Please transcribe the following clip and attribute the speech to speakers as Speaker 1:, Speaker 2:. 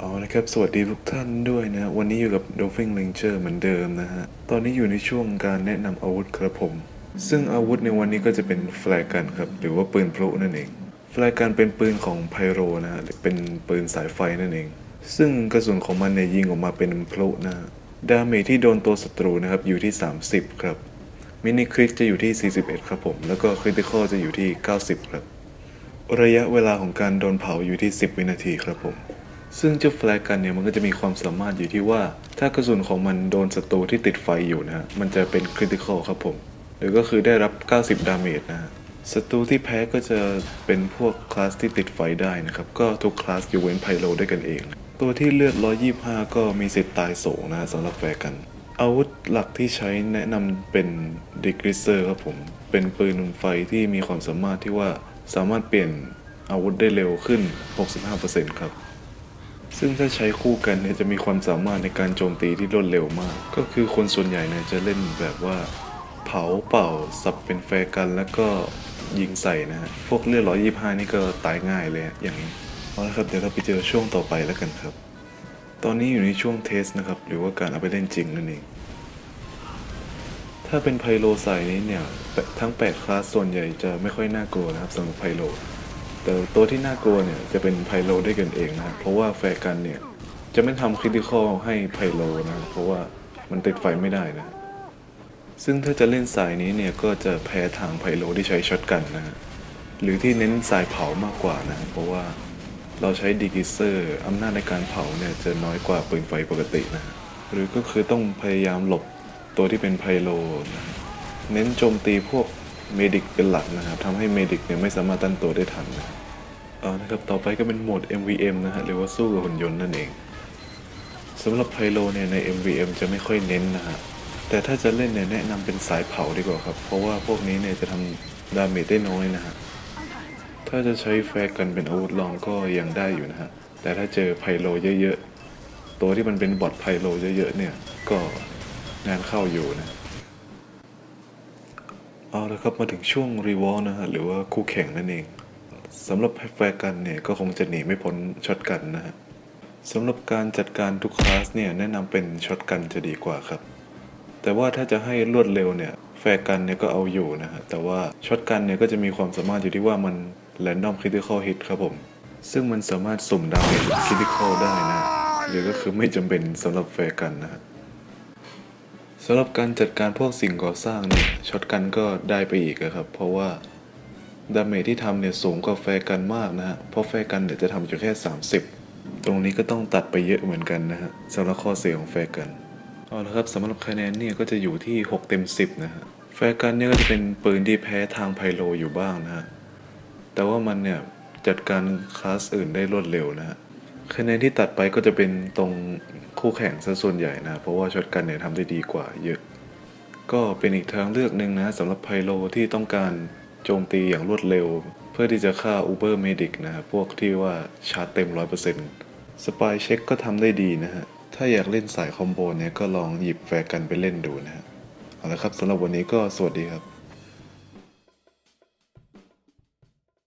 Speaker 1: เอาละครับ สวัสดีทุกท่านด้วยนะ วันนี้อยู่กับ Dolphin Ranger เหมือนเดิมนะฮะ ตอนนี้อยู่ในช่วงการแนะนำอาวุธครับผม ซึ่งอาวุธในวันนี้ก็จะเป็นแฟลกันครับ หรือว่าปืนพลุนั่นเอง แฟลกันเป็นปืนของไพโรนะฮะเป็นปืนสายไฟนั่นเอง ซึ่งกระสุนของมันเนี่ยยิงออกมาเป็นพลุนะฮะดาเมจที่โดนตัวศัตรูนะครับอยู่ที่ 30 ครับ มินิคริตจะอยู่ที่ 41 ครับผม แล้วก็คริติคอลจะอยู่ที่ 90 ครับ ระยะเวลาของการโดนเผาอยู่ที่ 10 วินาทีครับผม ซึ่งเจ้าแฟลกกันเนี่ยมันก็จะมีความสามารถอยู่ที่ว่า ถ้ากระสุนของมันโดนศัตรูที่ติดไฟอยู่นะฮะมันจะเป็นคริติคอลครับผม หรือก็คือได้รับ 90 ดาเมจนะฮะศัตรูที่แพ้ก็จะเป็นพวกคลาสที่ติดไฟได้นะครับ ก็ทุกคลาสอยู่เว้นไพโลด้วยกันเอง ตัวที่เลือด 125 ก็มีสิทธิ์ตายสูงนะสำหรับแฟกัน อาวุธหลักที่ใช้แนะนำเป็นดิกริเซอร์ครับผม เป็นปืนไฟที่มีความสามารถที่ว่าสามารถเปลี่ยนอาวุธได้เร็วขึ้น 65%ครับ ซึ่งถ้าใช้คู่กันเนี่ยจะมีความสามารถในการโจมตีที่รวดเร็วมาก ก็คือคนส่วนใหญ่เนี่ยจะเล่นแบบว่า เผาเป่าสับเป็นแฟร์กันแล้วก็ยิงใส่นะฮะพวกเลือดร้อยยี่ห้านี่ก็ตายง่ายเลยอย่างนี้เอาละครับเดี๋ยวเราไปเจอช่วงต่อไปแล้วกันครับ ตอนนี้อยู่ในช่วงเทสนะครับ หรือว่าการเอาไปเล่นจริงนั่นเองถ้าเป็นไพโลใสายนี้เนี่ยทั้ง 8 คลาสส่วนใหญ่จะไม่ค่อยน่ากลัวนะครับสำหรับไพโล แต่ตัวที่น่ากลัวเนี่ยจะเป็นไพโลด้กันเองนะครับเพราะว่าแฟร์กันเนี่ยจะไม่ทำคริติคอลให้ไพโลนะเพราะว่ามันติดไฟไม่ได้นะ ซึ่งถ้าจะเล่นสายนี้เนี่ยก็จะแพ้ทางไพโลที่ใช้ช็อตกันนะหรือที่เน้นสายเผามากกว่านะ เพราะว่าเราใช้ดีกิเซอร์อำนาจในการเผาเนี่ยจะน้อยกว่าปืนไฟปกตินะหรือก็คือต้องพยายามหลบตัวที่เป็นไพโลนะเน้นโจมตีพวก เมดิกเป็นหลักนะครับทำให้เมดิกเนี่ยไม่สามารถตั้งตัวได้ทันนะเอานะครับต่อไปก็เป็นโหมด MVM นะฮะหรือว่าสู้กับหุ่นยนต์นั่นเองสำหรับไพโลเนี่ยใน MVM จะไม่ค่อยเน้นนะฮะแต่ถ้าจะเล่นเนี่ยแนะนำเป็นสายเผาดีกว่าครับ เพราะว่าพวกนี้เนี่ยจะทำดาเมจได้น้อยนะฮะถ้าจะใช้แฟร์กันเป็นอาวุธรองก็ยังได้อยู่นะฮะแต่ถ้าเจอไพโลเยอะๆตัวที่มันเป็นบอทไพโลเยอะๆเนี่ยก็งานเข้าอยู่นะ เอาละครับมาถึงช่วงรีวอลนะฮะหรือว่าคู่แข่งนั่นเองสำหรับแฟร์กันเนี่ยก็คงจะหนีไม่พ้นช็อตกันนะฮะสำหรับการจัดการทุกคลาสเนี่ยแนะนำเป็นช็อตกันจะดีกว่าครับ แต่ว่าถ้าจะให้รวดเร็วเนี่ยแฟร์กันเนี่ยก็เอาอยู่นะฮะแต่ว่าช็อตกันเนี่ยก็จะมีความสามารถอยู่ที่ว่ามัน random critical hit ครับผม ซึ่งมันสามารถสุ่มดาเมจ critical ได้นะหรือก็คือไม่จำเป็นสำหรับแฟร์กันนะฮะ สำหรับการจัดการพวกสิ่งก่อสร้างเนี่ยช็อตกันก็ได้ไปอีกอะครับ เพราะว่าดาเมจที่ทำเนี่ยสูงกว่าแฟร์กันมากนะฮะเพราะแฟร์กันเนี่ยจะทำอยู่แค่ 30 ตรงนี้ก็ต้องตัดไปเยอะเหมือนกันนะฮะสำหรับข้อเสียของแฟร์กันเอาละครับสำหรับคะแนนเนี่ยก็จะอยู่ที่ 6 เต็ม 10 นะฮะแฟร์กันเนี่ยก็จะเป็นปืนที่แพ้ทางไพโลอยู่บ้างนะฮะแต่ว่ามันเนี่ยจัดการคลาสอื่นได้รวดเร็วนะฮะ คะแนนที่ตัดไปก็จะเป็นตรงคู่แข่งซะส่วนใหญ่นะ เพราะว่าช็อตกันเนี่ยทำได้ดีกว่าเยอะ ก็เป็นอีกทางเลือกหนึ่งนะสำหรับไพโลที่ต้องการโจมตีอย่างรวดเร็ว เพื่อที่จะฆ่าอูเบอร์เมดิกนะฮะพวกที่ว่าชาร์จเต็ม 100%สปายเช็คก็ทำได้ดีนะฮะ ถ้าอยากเล่นสายคอมโบเนี่ยก็ลองหยิบแฟร์กันไปเล่นดูนะฮะ เอาละครับสำหรับวันนี้ก็สวัสดีครับ